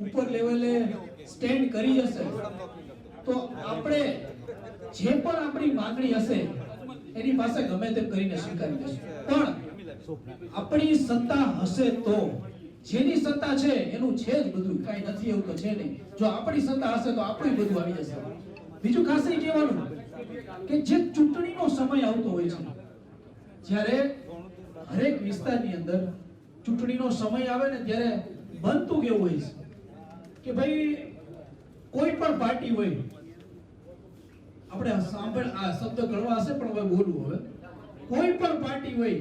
ઉપર લેવલે સ્ટેન્ડ કરી હશે, તો આપણે જે પણ આપણી માંગણી હશે, એની પાસે ગમે તેમ કરીને સ્વીકારી લેશું પણ આપણી સત્તા હશે તો, જેની સત્તા છે, એનું છે જ બધું, કાંઈ નથી એવું તો છે નહીં. જો આપણી સત્તા હશે તો આપણું બધું આવી જશે. બીજું ખાસ એ કહેવાનું કે જે ચૂંટણીનો સમય આવતો હોય છે, જ્યારે હરેક વિસ્તારની અંદર ચૂંટણીનો સમય આવે ને ત્યારે બનતું કેવું હોય છે? કે ભાઈ, કોઈ પણ પાર્ટી હોય, આપણે સાંભળ, આ શબ્દ ગણવા હશે, પણ હવે બોલવું હવે. કોઈ પણ પાર્ટી હોય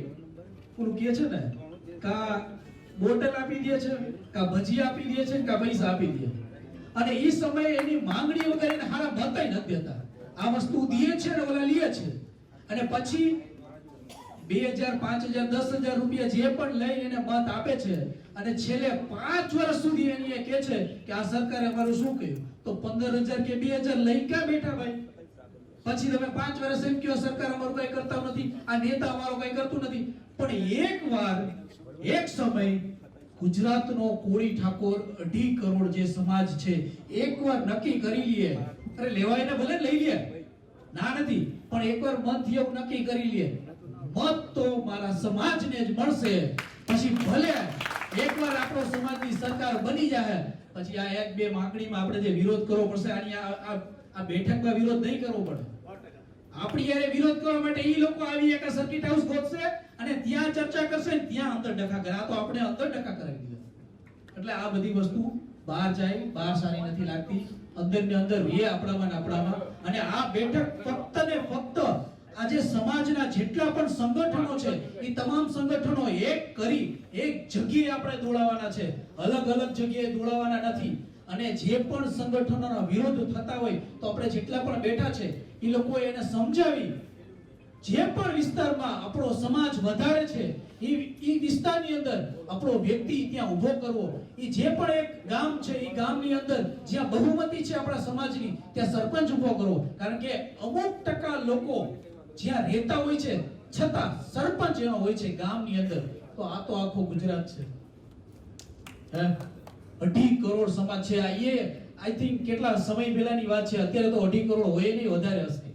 પૂરું કહે છે ને, કા બોટલ આપી દે છે, કા ભજી આપી દે છે, કા પૈસા આપી દે અને એ સમયે એની માંગણી વગર એને હારા મતાય નથી દેતા આ વસ્તુ દે છે ને ઓલા લે છે. અને પછી બે હજાર, પાંચ પછી તમે પાંચ વર્ષ એમ કહો, સરકાર અમારું કઈ કરતા નથી, આ નેતા અમારો કઈ કરતું નથી. પણ એક વાર, એક સમય ગુજરાતનો કોળી ઠાકોર અઢી કરોડ જે સમાજ છે એકવાર નક્કી કરી લઈએ અરે, લેવાય ને ભલે લઈ લે. ના નથી, પણ એકવાર મનથી નક્કી કરી લે. મત તો મારા સમાજને જ મળશે. પછી ભલે એકવાર આપણો સમાજની સરકાર બની જાય, પછી આ એક બે માંગણીમાં આપણે જે વિરોધ કરવો પડશે, આની આ બેઠકમાં વિરોધ નહીં કરવો પડે. આપણી યારે વિરોધ કરવા માટે એ લોકો આવી એક સર્કિટ હાઉસ ગોતશે અને ત્યાં ચર્ચા કરશે ત્યાં અંદર ડખા કરે. આ તો આપણે અંદર ડખા કરાવી દીધા. એટલે આ બધી વસ્તુ બહાર જાય, બહાર સારી નથી લાગતી. અંદર ને અંદર રે આપણામાં આપણામાં. અને આ બેઠક ફક્ત ને ફક્ત આજે સમાજના જેટલા પણ સંગઠનો છે, એ તમામ સંગઠનો એક કરી, એક જગ્યાએ આપણે દોડાવવાના છે. અલગ અલગ જગ્યાએ દોડાવવાના નથી. અને જે પણ સંગઠનોના વિરોધ થતા હોય, તો આપણે જેટલા પણ બેઠા છે, એ લોકો એને સમજાવી. જે પણ વિસ્તારમાં આપણો સમાજ વધારે છે, એ એ વિસ્તારની અંદર આપણો વ્યક્તિ ત્યાં ઊભો કરવો. એ જે પણ એક ગામ છે, એ ગામની અંદર જ્યાં બહુમતી છે આપણા સમાજની, ત્યાં સરપંચ ઊભો કરવો. કારણ કે અમુક ટકા લોકો જ્યાં રહેતા હોય છે, છતાં સરપંચ એનો હોય છે ગામની અંદર, તો આ તો આખો ગુજરાત છે. હે? અઢી કરોડ સમાજ છે. આ એ આઈ થિંક કેટલા સમય પહેલાની વાત છે, અત્યારે તો અઢી કરોડ હોય નહીં, વધારે હશે.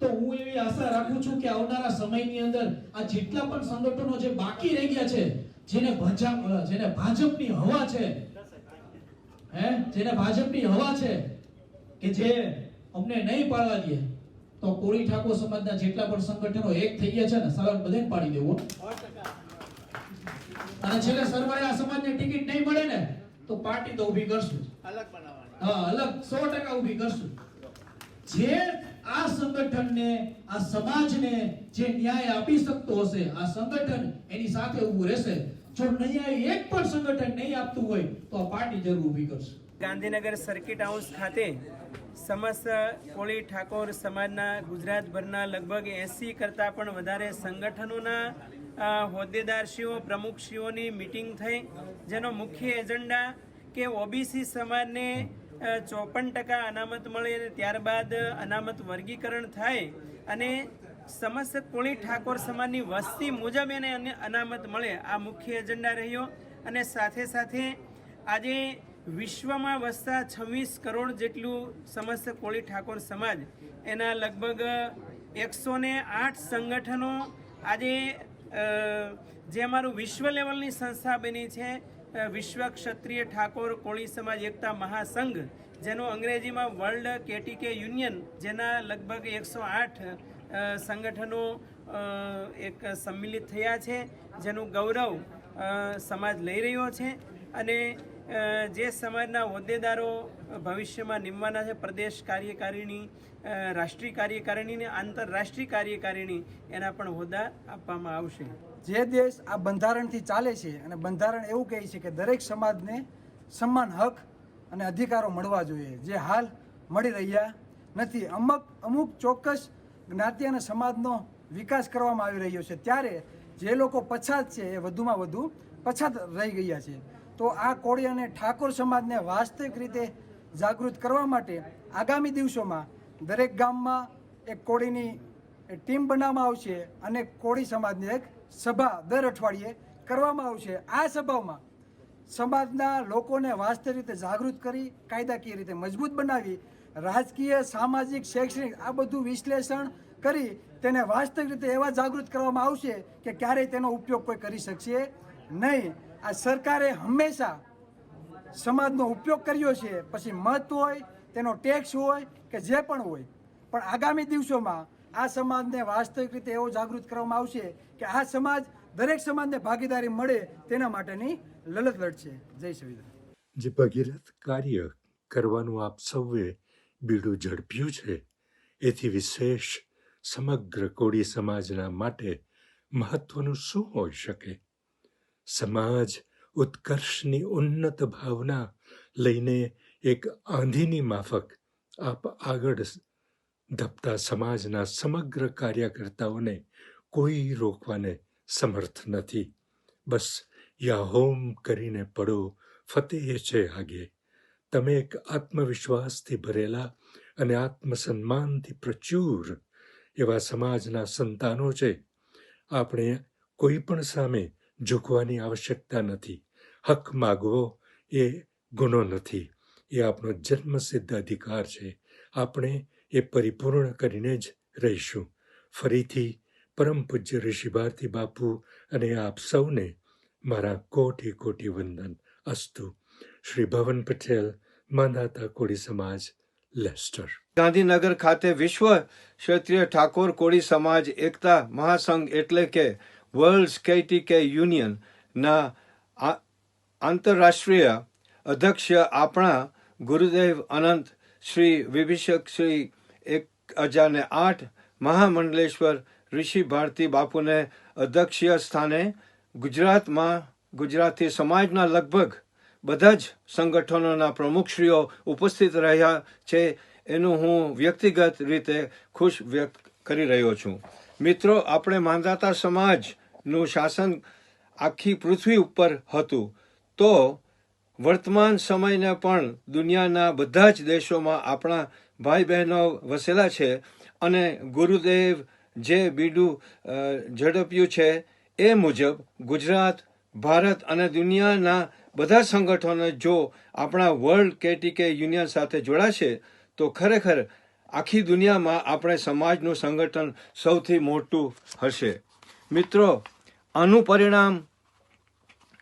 તો હું એવી આશા રાખું છું કે આવનારા સમયની અંદર આ જેટલા પણ સંગઠનો જે બાકી રહી ગયા છે, જેને ભાજપ જેને ભાજપની હવા છે, હે? જેને ભાજપની હવા છે, કે જે અમને નહીં પાડવા દે. તો કોળી ઠાકોર સમાજના જેટલા પણ સંગઠનો એક થઈ ગયા છે ને સરળ બધાને પાડી દેવો. અને છેલ્લે સરવાળે આ સમાજને ટિકિટ નહીં મળે ને તો પાર્ટી તો ઊભી કરશું. અલગ બનાવવાની. હા અલગ સો ટકા ઊભી કરશું. જે આ સંગઠનને આ સમાજને જે ન્યાય આપી શકતો હશે આ સંગઠન એની સાથે ઊભું રહેશે. જો ન્યાય એક પણ સંગઠન નહીં આપતું હોય તો આ પાર્ટી જરૂર ઊભી કરશે. ગાંધીનગર સર્કિટ હાઉસ ખાતે સમસ્ત કોળી ઠાકોર સમાજના ગુજરાતભરના લગભગ એંસી કરતાં પણ વધારે સંગઠનોના હોદ્દેદારશ્રીઓ, પ્રમુખશ્રીઓની મિટિંગ થઈ, જેનો મુખ્ય એજન્ડા કે ઓબીસી સમાજને ચોપન ટકા અનામત મળે અને ત્યારબાદ અનામત વર્ગીકરણ થાય અને સમસ્ત કોળી ઠાકોર સમાજની વસ્તી મુજબ એને અનામત મળે. આ મુખ્ય એજન્ડા રહ્યો અને સાથે સાથે આજે વિશ્વમાં વસતા છવ્વીસ કરોડ જેટલું સમસ્ત કોળી ઠાકોર સમાજ, એના લગભગ એકસો ને આઠ સંગઠનો આજે જે અમારું વિશ્વ લેવલની સંસ્થા બની છે વિશ્વ ક્ષત્રિય ઠાકોર કોળી સમાજ એકતા મહાસંઘ, જેનું અંગ્રેજીમાં વર્લ્ડ કેટીકે યુનિયન, જેના લગભગ એકસો આઠ સંગઠનો એક સંમિલિત થયા છે, જેનું ગૌરવ સમાજ લઈ રહ્યો છે. અને જે સમાજના હોદ્દેદારો ભવિષ્યમાં નિમવાના છે, પ્રદેશ કાર્યકારિણી રાષ્ટ્રીય કાર્યકારિણી અને આંતરરાષ્ટ્રીય કાર્યકારિણી, એના પણ હોદ્દા આપવામાં આવશે. જે દેશ આ બંધારણથી ચાલે છે અને બંધારણ એવું કહે છે કે દરેક સમાજને સમાન હક અને અધિકારો મળવા જોઈએ. જે હાલ મળી રહ્યા નથી. અમુક અમુક ચોક્કસ જ્ઞાતિ અને સમાજનો વિકાસ કરવામાં આવી રહ્યો છે. ત્યારે જે લોકો પછાત છે એ વધુમાં વધુ પછાત રહી ગયા છે. તો આ કોળી અને ઠાકોર સમાજને વાસ્તવિક રીતે જાગૃત કરવા માટે આગામી દિવસોમાં દરેક ગામમાં એક કોળીની ટીમ બનાવવામાં આવશે અને કોળી સમાજની એક સભા દર અઠવાડિયે કરવામાં આવશે. આ સભામાં સમાજના લોકોને વાસ્તવિક રીતે જાગૃત કરી, કાયદાકીય રીતે મજબૂત બનાવી, રાજકીય, સામાજિક, શૈક્ષણિક આ બધું વિશ્લેષણ કરી તેને વાસ્તવિક રીતે એવા જાગૃત કરવામાં આવશે કે ક્યારેય તેનો ઉપયોગ કોઈ કરી શકશે નહીં. આ સરકારે હંમેશા સમાજનો ઉપયોગ કર્યો છે. પછી મત હોય, તેનો ટેક્સ હોય કે જે પણ હોય. પણ આગામી દિવસોમાં આ સમાજને વાસ્તવિક રીતે એવો જાગૃત કરવામાં આવશે કે આ સમાજ દરેક સમાજને ભાગીદારી મળે તેના માટેની લલત લડશે. જય સંવિધાન જે ભગીરથ કાર્ય કરવાનું આપ સૌએ બીડું ઝડપ્યું છે, એથી વિશેષ સમગ્ર કોળી સમાજના માટે મહત્વનું શું હોઈ શકે? સમાજ ઉત્કર્ષની ઉન્નત ભાવના લઈને એક આંધીની માફક આપ આગળ ધપતા સમાજના સમગ્ર કાર્યકર્તાઓને કોઈ રોકવાને સમર્થ નથી. બસ યા હોમ કરીને પડો, ફતેહ છે આગે. તમે એક આત્મવિશ્વાસથી ભરેલા અને આત્મસન્માનથી પ્રચુર એવા સમાજના સંતાનો છે. આપણે કોઈ પણ સામે ઝૂકવાની આવશ્યકતા નથી. હક માગવો એ ગુનો નથી. એ આપણો જન્મસિદ્ધ અધિકાર છે. આપણે એ પરિપૂર્ણ કરીને જ રહીશું. ફરીથી પરમ પૂજ્ય ઋષિ ભારતી બાપુ અને આપ સૌને મારા કોટી કોટી વંદન. અસ્તુ. શ્રી ભવન પટેલ માંધાતા કોળી સમાજ, લેસ્ટર. ગાંધીનગર ખાતે વિશ્વ ક્ષત્રિય ઠાકોર કોળી સમાજ એકતા મહાસંઘ એટલે કે વર્લ્ડ કેટીકે યુનિયનના આંતરરાષ્ટ્રીય અધ્યક્ષ આપણા ગુરુદેવ અનંત શ્રી વિભીષક શ્રી એક હજાર ને આઠ મહામંડલેશ્વર ઋષિ ભારતી બાપુને અધ્યક્ષીય સ્થાને ગુજરાતમાં, ગુજરાતી સમાજના લગભગ બધા જ સંગઠનોના પ્રમુખશ્રીઓ ઉપસ્થિત રહ્યા છે એનું હું વ્યક્તિગત રીતે ખુશ વ્યક્ત કરી રહ્યો છું. મિત્રો, આપણે માંધાતા સમાજનું શાસન આખી પૃથ્વી ઉપર હતું. તો વર્તમાન સમયને પણ દુનિયાના બધા જ દેશોમાં આપણા ભાઈ બહેનો વસેલા છે અને ગુરુદેવ જે બીડું ઝડપ્યું છે એ મુજબ ગુજરાત, ભારત અને દુનિયાના બધા સંગઠનો જો આપણા વર્લ્ડ કેટીકે યુનિયન સાથે જોડાશે, તો ખરેખર આખી દુનિયામાં આપણે સમાજનું સંગઠન સૌથી મોટું હશે. મિત્રો આનું પરિણામ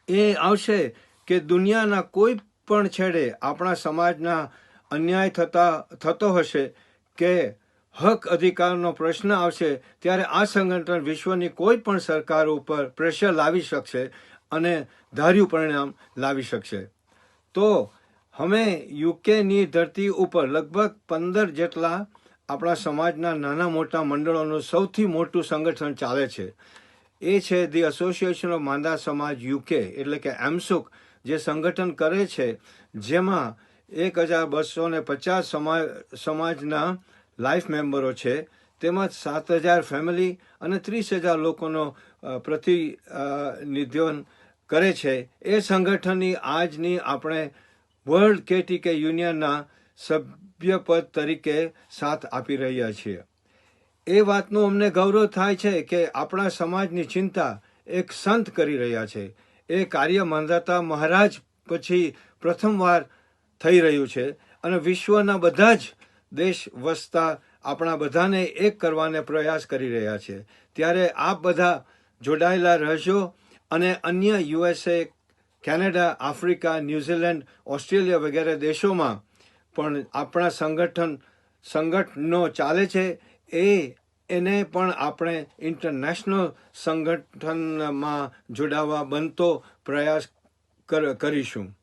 એ આવશે કે દુનિયાના કોઈ પણ છેડે આપણા સમાજના અન્યાય થતા, થતો હશે કે હક અધિકારનો પ્રશ્ન આવશે ત્યારે આ સંગઠન વિશ્વની કોઈ પણ સરકાર ઉપર પ્રેશર લાવી શકશે અને ધાર્યું પરિણામ લાવી શકશે. તો અમે યુકેની ધરતી ઉપર લગભગ પંદર જેટલા આપણા સમાજના નાના મોટા મંડળોનું સૌથી મોટું સંગઠન ચાલે છે. એ છે ધી એસોસિએશન ઓફ માંદા સમાજ યુકે એટલે કે એમસુક, જે સંગઠન કરે છે, જેમાં એક હજાર બસો ને પચાસ સમાજ, સમાજના લાઈફ મેમ્બરો છે. તેમજ સાત હજાર ફેમિલી અને ત્રીસ હજાર લોકોનો પ્રતિનિધિત્વ કરે છે. એ સંગઠનની આજની આપણે વર્લ્ડ કેટીકે યુનિયનના સભ્યપદ તરીકે સાથ આપી રહ્યા છીએ. એ વાતનું અમને ગૌરવ થાય છે કે આપણા સમાજની ચિંતા એક સંત કરી રહ્યા છે. એ કાર્ય માંધાતા મહારાજ પછી પ્રથમવાર થઈ રહ્યું છે અને વિશ્વના બધા જ દેશ વસતા આપણા બધાને એક કરવાને પ્રયાસ કરી રહ્યા છે. ત્યારે આપ બધા જોડાયેલા રહેશો અને અન્ય USA, Canada, Africa, New Zealand, Australia વગેરે દેશોમાં પણ આપણા સંગઠન, સંગઠનો ચાલે છે. એ એને પણ આપણે ઇન્ટરનેશનલ સંગઠનમાં જોડાવા બનતો પ્રયાસ કર- કરીશું.